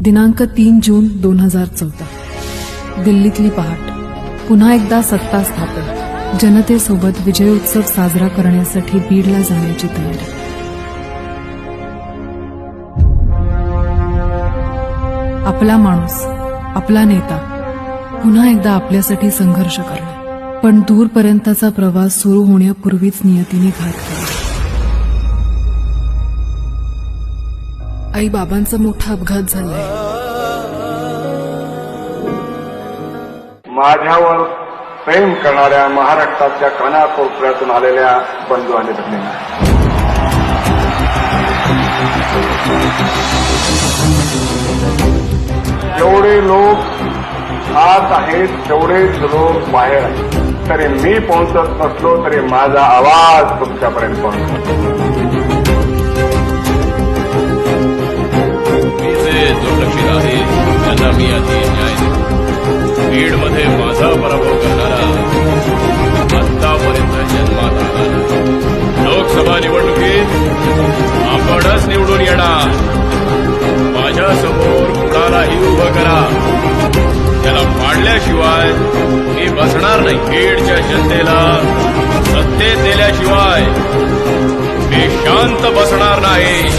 दिनांक तीन जून दोन हजार चौदा. दिल्लीतली पहाट. पुन्हा एकदा सत्ता स्थापन. जनतेसोबत विजय उत्सव साजरा करण्यासाठी बीडला जाण्याची तयारी. आपला माणूस आपला नेता पुन्हा एकदा आपल्यासाठी संघर्ष करणार. पण दूरपर्यंतचा प्रवास सुरू होण्यापूर्वीच नियतीने घात केला आई बाबांचा मोठा अपघात झालाय. माझ्यावर प्रेम करणाऱ्या महाराष्ट्राच्या कानाकोपऱ्यातून आलेल्या बंधू आणि भगिनींना जेवढे लोक आत आहेत तेवढेच लोक बाहेर आहेत. तरी मी पोहोचत नसलो तरी माझा आवाज तुमच्यापर्यंत पोहोचतो. त्यांना मी न्याय बीडमध्ये माझा पराभव करणारा आतापर्यंत जन्मात आला लोकसभा निवडणुकीत आपणच निवडून येणार. माझ्यासमोर कुणालाही उभं करा. त्याला पाडल्याशिवाय मी बसणार नाही. बीडच्या जनतेला सत्तेत दिल्याशिवाय मी शांत बसणार नाही.